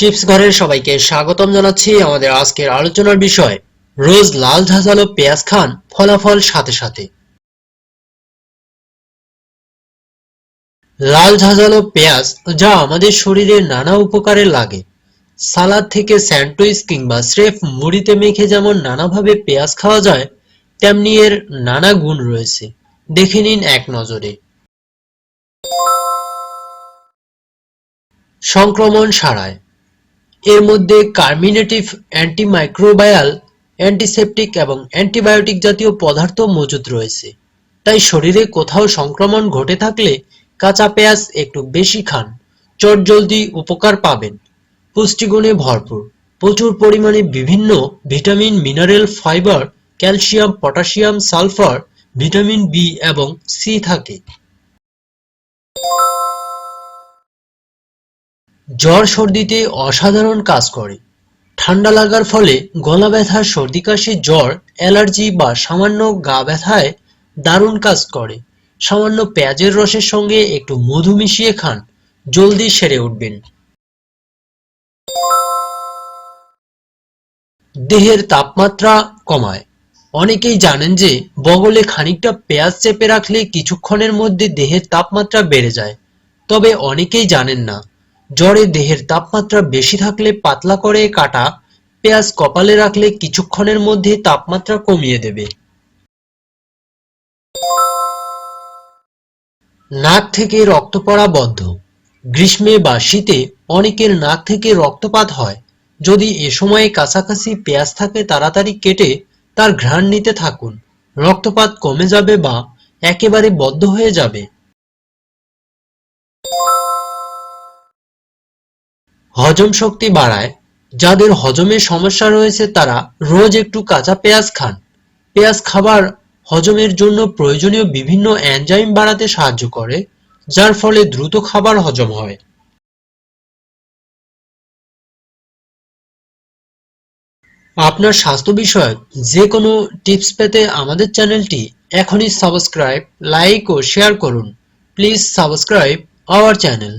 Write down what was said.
Tips ঘরের সবাইকে স্বাগতম জানাচ্ছি আমাদের আজকের আলোচনার বিষয়, রোজ লাল ঝাঁঝালো পেঁয়াজ খান ফলাফল সাথে সাথে। লাল ঝাঁঝালো পেঁয়াজ যা আমাদের শরীরে নানা উপকারে লাগে। সালাদ থেকে স্যান্ডউইচ কিংবা স্রেফ মুড়িতে মেখে যেমন নানাভাবে পেঁয়াজ খাওয়া যায়, তেমনি এর নানা গুণ রয়েছে। দেখে নিন এক নজরে। সংক্রমণ সারায়। এর মধ্যে কার্মিনেটিভ অ্যান্টিমাইক্রোবায়াল অ্যান্টিসেপটিক এবং অ্যান্টিবায়োটিক জাতীয় পদার্থ মজুদ রয়েছে। তাই শরীরে কোথাও সংক্রমণ ঘটে থাকলে কাঁচা পেঁয়াজ একটু বেশি খান। চটজলদি উপকার পাবেন। পুষ্টিগুণে ভরপুর। প্রচুর পরিমাণে বিভিন্ন vitamin, mineral, fibre, calcium, potassium, sulphur, vitamin B এবং সি থাকে। জ্বর সর্দিতে অসাধারণ কাজ করে। ঠান্ডা লাগার ফলে গলা ব্যথা, সর্দি কাশি, জ্বর, অ্যালার্জি বা সামান্য গা ব্যথায় দারুণ কাজ করে। সামান্য পেঁয়াজের রসের সঙ্গে একটু মধু মিশিয়ে খান। জলদি সেরে উঠবেন। দেহের তাপমাত্রা কমায়। অনেকেই জানেন যে বগলে খানিকটা পেঁয়াজ চেপে রাখলে কিছুক্ষণের মধ্যে দেহের তাপমাত্রা বেড়ে যায়। তবে অনেকেই জানেন না। জ্বরে দেহের তাপমাত্রা বেশি থাকলে পাতলা করে কাটা, পেঁয়াজ কপালে রাখলে কিছুক্ষণের মধ্যে তাপমাত্রা কমিয়ে দেবে। নাক থেকে রক্ত পড়া বন্ধ। গ্রীষ্মে বা শীতে অনেকের নাক থেকে রক্তপাত হয়। যদি এ সময়ে কাছাকাছি পেঁয়াজ থাকে তাড়াতাড়ি কেটে তার ঘ্রাণ নিতে থাকুন। রক্তপাত কমে যাবে বা একেবারে বদ্ধ হয়ে যাবে। হজম শক্তি বাড়ায়। যাদের হজমের সমস্যা রয়েছে, তারা রোজ একটু কাঁচা পেঁয়াজ খান। পেঁয়াজ খাবার হজমের জন্য প্রয়োজনীয় বিভিন্ন এনজাইম বাড়াতে সাহায্য করে, যার ফলে দ্রুত খাবার হজম হয়। আপনার স্বাস্থ্য বিষয়ক যে কোনো টিপস পেতে আমাদের চ্যানেলটি এখনই সাবস্ক্রাইব, লাইক ও শেয়ার করুন। Please subscribe our channel.